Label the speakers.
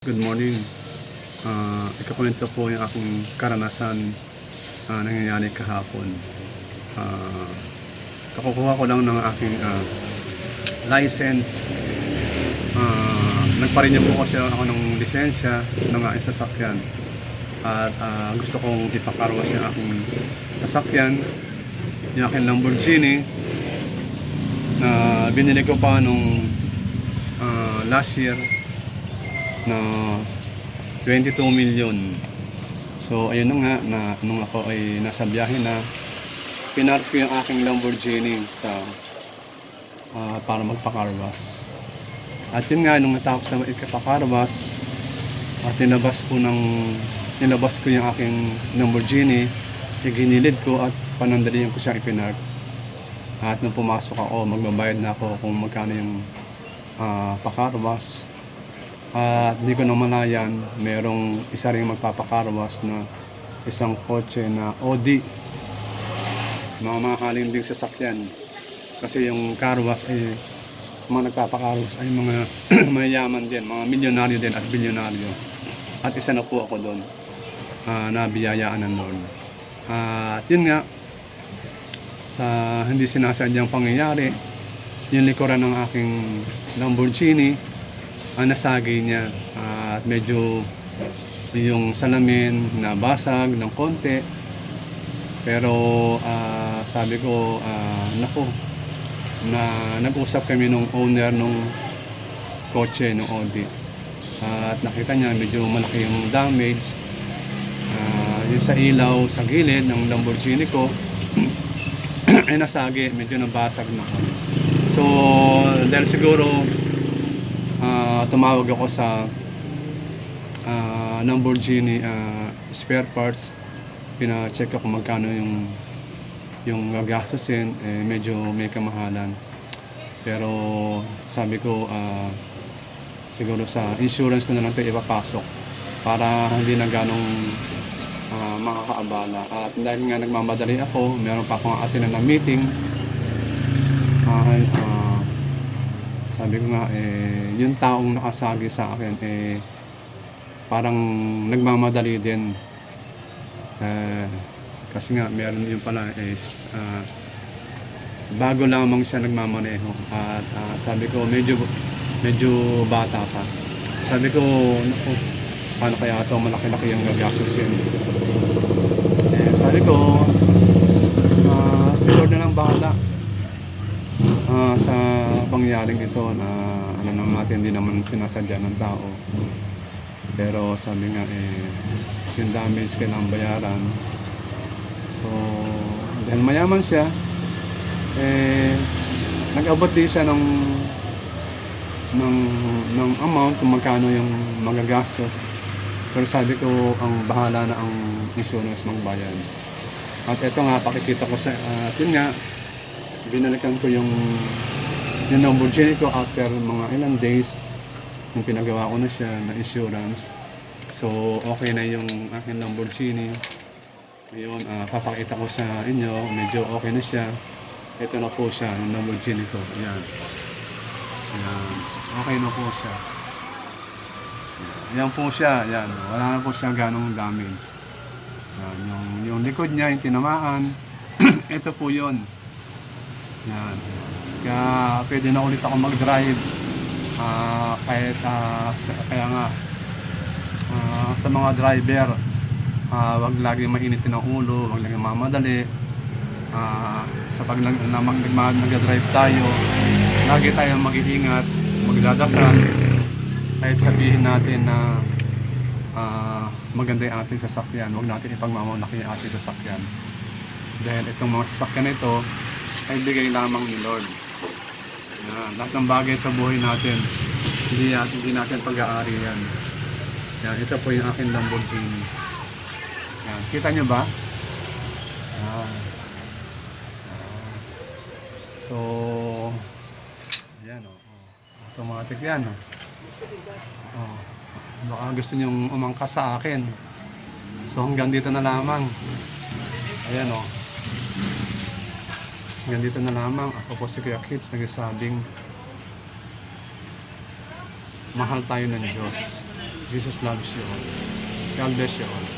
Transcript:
Speaker 1: Good morning. Uh, ikakwento po yung aking karanasan uh, nangyayari kahapon. Uh, kakukuha ko lang ng aking uh, license. Uh, nagparinyo po kasi ako ng lisensya ng aking sasakyan. At uh, gusto kong ipakarwas yung aking sasakyan, yung aking Lamborghini na binili ko pa nung uh, last year na 22 million. So ayun na nga na nung ako ay nasa biyahe na pinark ko yung aking Lamborghini sa ah, para magpakarwas. At yun nga nung natapos na ikapakarwas at tinabas ko ng nilabas ko yung aking Lamborghini iginilid ko at panandalian ko siya ipinark. At nung pumasok ako, magbabayad na ako kung magkano yung ah, pakarwas. At hindi ko namalayan, merong isa ring magpapakarwas na isang kotse na Audi. Mga mahaling ding sasakyan. Kasi yung karwas ay mga nagpapakarwas ay mga mayayaman din, mga milyonaryo din at bilyonaryo. At isa na po ako doon ah, na biyayaan ng Lord. At yun nga, sa hindi sinasadyang pangyayari, yung likuran ng aking Lamborghini, ang nasagi niya. At medyo yung salamin nabasag ng konti. Pero ah, sabi ko ah, nako na nag-usap kami nung owner nung kotse nung Audi. At nakita niya medyo malaki yung damage. Ah, yung sa ilaw sa gilid ng Lamborghini ko ay nasagi. Medyo nabasag na so dahil siguro ah, tumawag ako sa ah, Lamborghini ah, spare parts. Pina-check ako magkano yung yung gagastusin. Eh, medyo may kamahalan. Pero sabi ko ah, siguro sa insurance ko na lang ito ipapasok para hindi na ganong ah, makakaabala. At dahil nga nagmamadali ako meron pa akong atin na meeting. Ay ah, sabi ko nga, eh, yung taong nakasagi sa akin, eh, parang nagmamadali din. Eh, kasi nga, meron yung pala is, ah, bago lamang siya nagmamaneho. At ah, sabi ko, medyo, medyo bata pa. Sabi ko, naku, paano kaya ito, malaki-laki yung gagastusin. Eh, sabi ko, ah, si Lord na lang bahala ah, sa pangyaring ito na ano naman natin hindi naman sinasadya ng tao. Pero sabi nga eh yung damage kailangan bayaran. So dahil mayaman siya eh nag-abot din siya ng ng, ng amount kung magkano yung magagastos. Pero sabi ko ang bahala na ang insurance magbayad at ito nga pakikita ko sa yun nga binalikan ko yung Lamborghini ko after mga ilang days yung pinagawa ko na siya na insurance. So okay na yung aking Lamborghini. Ngayon ah, papakita ko sa inyo medyo okay na siya. Ito na po siya yung Lamborghini ko. Yan yan okay na po siya. Yan po siya yan wala na po siya ganong damage. Yan, yung, yung likod niya yung tinamaan. Ito po yon yan. Kaya pwede na ulit ako mag-drive. Ah, kahit ah, sa- kaya nga ah, sa mga driver, ah, wag lagi mainitin ang ulo, wag lagi mamadali. Ah, sa pag na, nag, nag-drive tayo, lagi tayong mag-iingat, magdadasal. Kahit sabihin natin na ah, maganda yung ating sasakyan, wag natin ipagmamalaki yung ating sasakyan. Dahil itong mga sasakyan na ito, ay bigay lamang ni Lord. Yan, lahat ng bagay sa buhay natin, hindi, natin- hindi natin pag-aari yan. Yan, ito po yung aking Lamborghini. Yan, kita nyo ba? Yan. So, yan o. Oh. Automatic yan o. Oh. Baka gusto nyong umangkas sa akin. So hanggang dito na lamang. Ayan o. Hanggang dito na lamang. Ako po si Kuya Kids nagsasabing mahal tayo ng Diyos. Jesus loves you all. God bless you all.